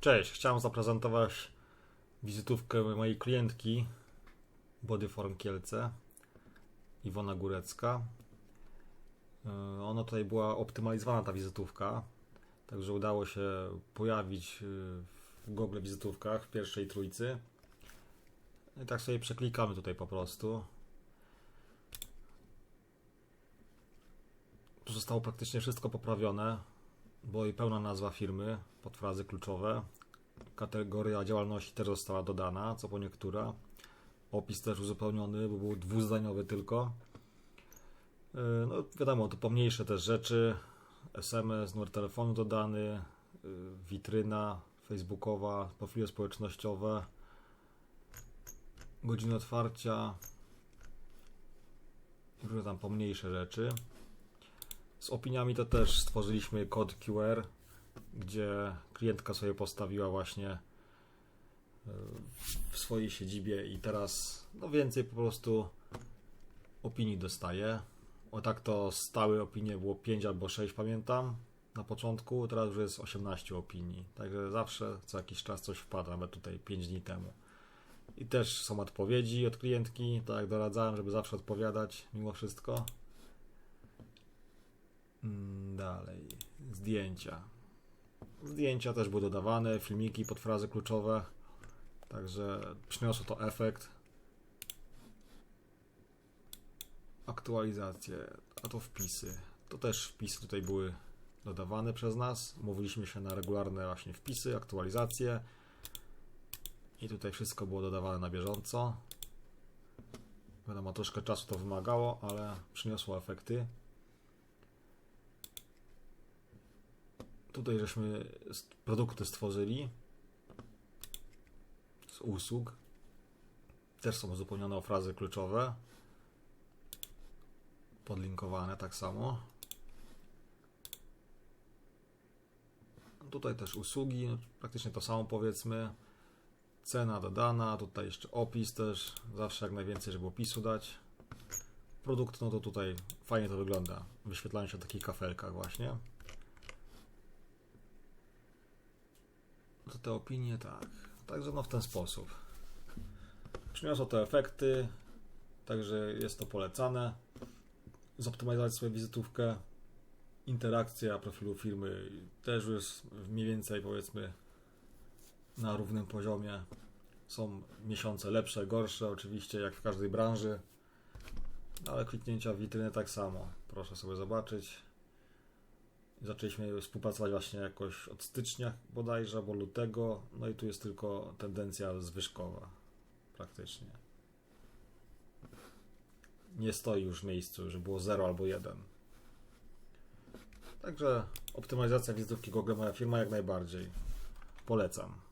Cześć, chciałem zaprezentować wizytówkę mojej klientki Bodyform Kielce, Iwona Górecka. Yy, Ona tutaj była optymalizowana ta wizytówka, także udało się pojawić yy, w Google wizytówkach w pierwszej trójcy. I tak sobie przeklikamy tutaj po prostu. Tu zostało praktycznie wszystko poprawione, bo i pełna nazwa firmy, podfrazy kluczowe. Kategoria działalności też została dodana, co po niektóra. Opis też uzupełniony, bo był dwuzdaniowy tylko. Yy, No wiadomo, to pomniejsze też rzeczy. SMS, numer telefonu dodany, yy, witryna facebookowa, profile społecznościowe, godziny otwarcia, i różne tam pomniejsze rzeczy. Z opiniami to też stworzyliśmy kod QR, gdzie klientka sobie postawiła właśnie e, w swojej siedzibie i teraz no więcej po prostu opinii dostaje. O tak to stałe opinie było 5 albo 6 pamiętam na początku, teraz już jest 18 opinii. Także zawsze co jakiś czas coś wpada, nawet tutaj 5 dni temu. I też są odpowiedzi od klientki, tak jak doradzałem, żeby zawsze odpowiadać mimo wszystko. Zdjęcia. Zdjęcia też były dodawane, filmiki pod frazy kluczowe, także przyniosło to efekt. Aktualizacje, a to wpisy. To też wpisy tutaj były dodawane przez nas. Umówiliśmy się na regularne właśnie wpisy, aktualizacje. I tutaj wszystko było dodawane na bieżąco. Wiadomo, troszkę czasu to wymagało, ale przyniosło efekty. Tutaj żeśmy produkty stworzyli z usług. Też są uzupełnione o frazy kluczowe. Podlinkowane tak samo. Tutaj też usługi, praktycznie to samo powiedzmy. Cena dodana, tutaj jeszcze opis też, zawsze jak najwięcej, żeby opisu dać. Produkt, no to tutaj fajnie to wygląda. Wyświetlają się w takich kafelkach właśnie. To te opinie, tak. Także no w ten sposób. Przyniosło to efekty, także jest to polecane. Zoptymalizować swoją wizytówkę. Interakcja profilu firmy też jest mniej więcej powiedzmy na równym poziomie. Są miesiące lepsze, gorsze, oczywiście, jak w każdej branży, ale kliknięcia w witryny tak samo. Proszę sobie zobaczyć. Zaczęliśmy współpracować właśnie jakoś od stycznia bodajże, albo lutego, no i tu jest tylko tendencja zwyżkowa, praktycznie. Nie stoi już w miejscu, że było 0 albo 1. Także optymalizacja wizytówki Google Moja Firma jak najbardziej. Polecam.